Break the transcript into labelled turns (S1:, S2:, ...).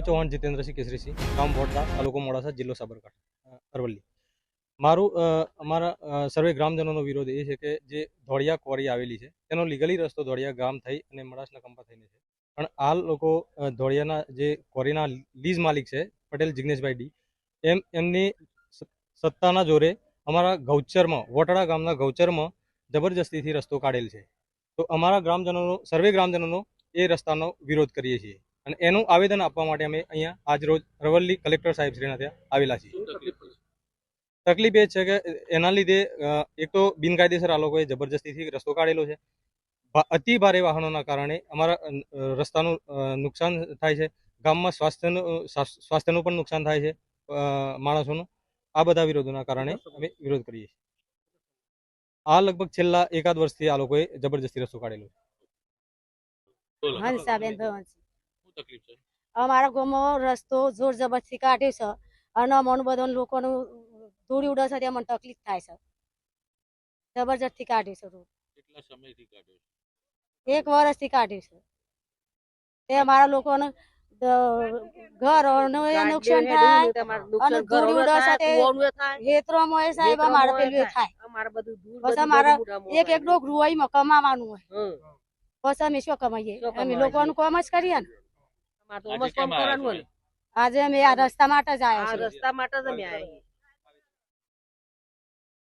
S1: ચૌહાણ જીતેન્દ્રસિંહ કેસરીસિંહ ગામ વોટડા તાલુકો મોડાસા, જિલ્લો સાબરકાંઠા અરવલ્લી. મારું અમારા સર્વે ગ્રામજનોનો વિરોધ એ છે કે જે ધોળિયા ક્વોરી આવેલી છે, તેનો લીગલી રસ્તો ધોળિયા ગામ થઈ અને મડાસના કંપા થઈને છે. પણ આ લોકો ધોળિયાના જે ક્વોરીના લીઝ માલિક છે, પટેલ જિગ્નેશભાઈ ડી, એમ, એમની સત્તાના જોરે અમારા ગૌચરમાં, વોટડા ગામના ગૌચરમાં જબરજસ્તીથી રસ્તો કાઢેલ છે. તો અમારા ગ્રામજનોનો, સર્વે ગ્રામજનોનો એ રસ્તાનો વિરોધ કરીએ છીએ. અને એનું આવેદન આપવા માટે અમે અહીંયા આજ રોજ રવલ્લી કલેક્ટર સાહેબ શ્રીના ત્યાં આવેલા છીએ.
S2: તકલીફ
S1: એ છે કે એના લીધે એક તો બિનકાયદેસર આ લોકોએ જબરજસ્તીથી રસ્તો કાઢેલો છે. અતિ ભારે વાહનોના કારણે અમારા રસ્તાનું નુકસાન થાય છે. ગામમાં સ્વાસ્થ્યનું સ્વાસ્થ્યનું પણ નુકસાન થાય છે અ, માણસોનું. આ બધા વિરોધોના કારણે અમે વિરોધ કરીએ છીએ. આ લગભગ છેલ્લા એકાદ વર્ષથી આ લોકોએ જબરજસ્તી રસ્તો કાઢેલો છે.
S2: તકલીફ છે?
S3: અમારા ગામમાં રસ્તો જોર જબરથી કાઢ્યો છે અને અમને બધા લોકોનું ધૂળી ઉડે છે ત્યાં મને તકલીફ થાય છે. જબરજસ્તી કાઢ્યું છે રોડ.
S2: કેટલા સમયથી કાઢ્યો છે?
S3: એક વર્ષથી કાઢ્યું છે. તે અમારા લોકોને ઘર એ નુકસાન થાય અને ધૂળી ઉડે છે તે ખેતરોમાં એ સાહેબ અમારે પેલું થાય. બસ અમારે એક એક ડોક રૂવાઈમાં કમાવાનું હોય. બસ અમે શું કમાઈએ? અમે લોકોનું કામ જ કરીએ ને.
S2: આજે
S3: અમે આ રસ્તા માટે જ આવ્યા
S4: રસ્તા માટે જ અમે આવ્યા છીએ.